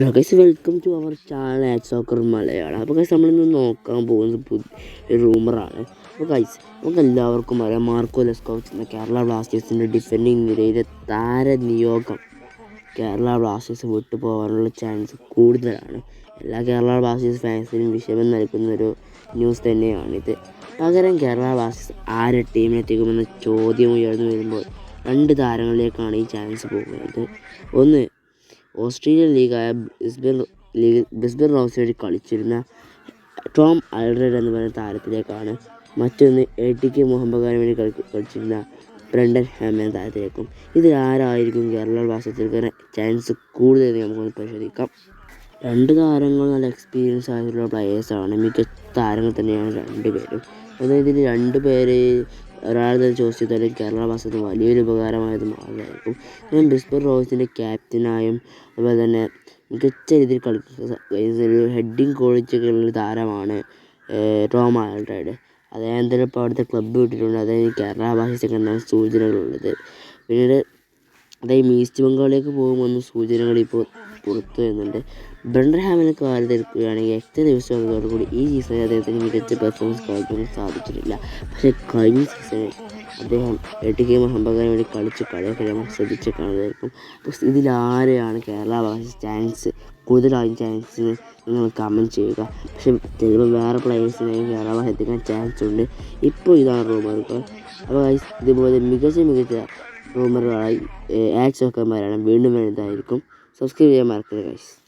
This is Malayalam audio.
Hello guys welcome to our channel at soccer Malayalam അപ്പോൾ ഗൈസ് നമ്മളിന്ന് നോക്കാൻ പോകുന്നത് റൂമറാണ് അപ്പോൾ ഗൈസ് നമുക്ക് എല്ലാവർക്കും അറിയാം മാർക്കോ ലെസ്കോച്ച് എന്ന കേരള ബ്ലാസ്റ്റേഴ്സിന്റെ ഡിഫെൻഡിങ് നിരയിലെ താരനിയോഗം കേരള ബ്ലാസ്റ്റേഴ്സ് വിട്ടുപോകാനുള്ള ചാൻസ് കൂടുതലാണ്. എല്ലാ കേരള ബ്ലാസ്റ്റേഴ്സ് ഫാൻസിനും വിഷമം നൽകുന്ന ഒരു ന്യൂസ് തന്നെയാണിത്. പകരം കേരള ബ്ലാസ്റ്റേഴ്സ് ആരെ ടീമിനെത്തിക്കുമെന്ന ചോദ്യം ഉയർന്നു വരുമ്പോൾ രണ്ട് താരങ്ങളിലേക്കാണ് ഈ ചാൻസ് പോകുന്നത്. ഒന്ന് ഓസ്ട്രേലിയൻ ലീഗായ ബ്രിസ്ബൻ ലീഗ് ബ്രിസ്ബൻ റോസ് കളിച്ചിരുന്ന ടോം അൽറെഡ് എന്ന് പറയുന്ന താരത്തിലേക്കാണ് മറ്റൊന്ന് എ ടി കെ മുഹമ്മദ് വേണ്ടി കളി കളിച്ചിരുന്ന ബ്രണ്ടൻ ഹാം എന്ന താരത്തിലേക്കും. ഇതിൽ ആരായിരിക്കും കേരള ബ്ലാസ്റ്റേഴ്സിൽ ചാൻസ് കൂടുതലെന്ന് നമുക്കൊന്ന് പരിശോധിക്കാം. രണ്ട് താരങ്ങൾ നല്ല എക്സ്പീരിയൻസ് ആയിട്ടുള്ള പ്ലെയേഴ്സാണ് മികച്ച താരങ്ങൾ തന്നെയാണ് രണ്ട് പേരും. അതായത് ഇതിൽ രണ്ട് പേര് ഒരാൾ തന്നെ ചോദിച്ചു ചെയ്താൽ കേരള ബ്ലാസ്റ്റേഴ്സിന് വലിയൊരു ഉപകാരമായത് മാറുമായിരിക്കും ഞാൻ ബിസ്ബർ റോയ്സിന്റെ ക്യാപ്റ്റനായും അതുപോലെ തന്നെ മികച്ച രീതിയിൽ കളിക്കുന്ന ഹെഡിങ് ക്വാളിറ്റിയൊക്കെ താരമാണ് ടോം ആൽഡ്രൈഡ് അദ്ദേഹം തന്നെ ഇപ്പോൾ അവിടുത്തെ ക്ലബ്ബ് വിട്ടിട്ടുണ്ട്. അതായത് കേരള ബ്ലാസ്റ്റേഴ്സിലേക്ക് എന്നാണ് സൂചനകളുള്ളത്. പിന്നീട് അദ്ദേഹം ഈസ്റ്റ് ബംഗാളിലേക്ക് പോകുമ്പോൾ സൂചനകൾ ഇപ്പോൾ പുറത്തു വരുന്നുണ്ട്. ബ്രണ്ടർ ഹാമിനെ കാര്യത്തിൽ എടുക്കുകയാണെങ്കിൽ എത്ര ദിവസം വന്നതോടുകൂടി ഈ സീസണിൽ അദ്ദേഹത്തിന് മികച്ച പെർഫോമൻസ് കാണിക്കാൻ സാധിച്ചിട്ടില്ല. പക്ഷേ കഴിഞ്ഞ സീസണിൽ അദ്ദേഹം എട്ട് ഗെയിം മുഹമ്മദ് വേണ്ടി കളിച്ച് കളിയൊക്കെ നമ്മൾ ശ്രദ്ധിച്ച് കാണുന്നതായിരിക്കും. അപ്പോൾ ഇതിലാരെയാണ് കേരള ബ്ലാസ്റ്റേഴ്സ് ചാൻസ് കൂടുതലായും ചാൻസ് നിങ്ങൾ കമന്റ് ചെയ്യുക. പക്ഷേ ചിലപ്പോൾ വേറെ പ്ലെയേഴ്സിനെയും കേരള ബ്ലാസ്റ്റേഴ്സ് എത്തിക്കാൻ ചാൻസ് ഉണ്ട്. ഇപ്പോൾ ഇതാണ് റൂമറുകൾ അപ്പോൾ ഇതുപോലെ മികച്ച മികച്ച റൂമറുകളായി ആക്സ് ഒക്കെ വീണ്ടും വരുന്നതായിരിക്കും Suscribir y marcar, guys.